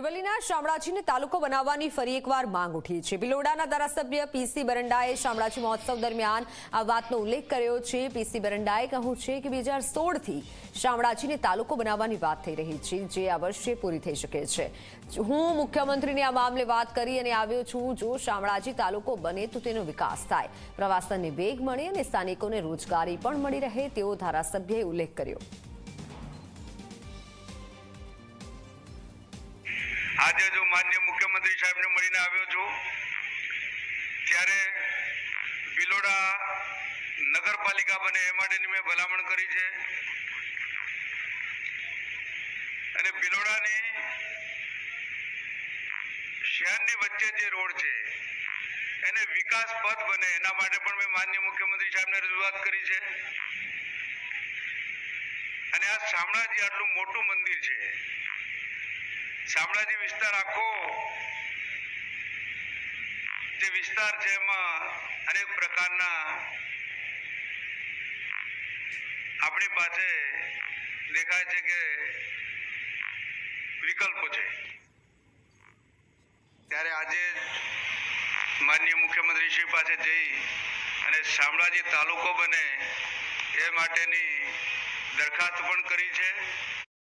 અરવલ્લીના શામળાજીને તાલુકો બનાવવાની ફરી એકવાર માંગ ઉઠી છે. બિલોડાના ધારાસભ્ય પીસી બરંડાએ શામળાજી મહોત્સવ દરમિયાન આ વાતનો ઉલ્લેખ કર્યો છે. પીસી બરંડાએ કહ્યું છે કે બે હજાર સોળથી શામળાજીને તાલુકો બનાવવાની વાત થઈ રહી છે, જે આ વર્ષે પૂરી થઈ શકે છે. હું મુખ્યમંત્રીને આ મામલે વાત કરી અને આવ્યો છું. જો શામળાજી તાલુકો બને તો તેનો વિકાસ થાય. પ્રવાસનને વેગ મળે અને સ્થાનિકોને રોજગારી પણ મળી રહે તેવો ધારાસભ્યએ ઉલ્લેખ કર્યો. આજે જો માન્ય મુખ્યમંત્રી સાહેબને મળીને આવ્યો છું, ત્યારે બિલોડા નગરપાલિકા બને એ માટેની મેં ભલામણ કરી છે. અને બિલોડાની શહેરની વચ્ચે જે રોડ છે, એને વિકાસ પથ બને એના માટે પણ મેં માન્ય મુખ્યમંત્રી સાહેબને રજૂઆત કરી છે. અને આ શામળાજી આટલું મોટું મંદિર છે શામળાજી વિસ્તાર આખો જે વિસ્તાર છે એમાં અનેક પ્રકારના આપણી પાસે દેખાય છે કે વિકલ્પો છે. ત્યારે આજે માનનીય મુખ્યમંત્રી શ્રી પાસે જઈ અને શામળાજી તાલુકો બને એ માટેની દરખાસ્ત પણ કરી છે.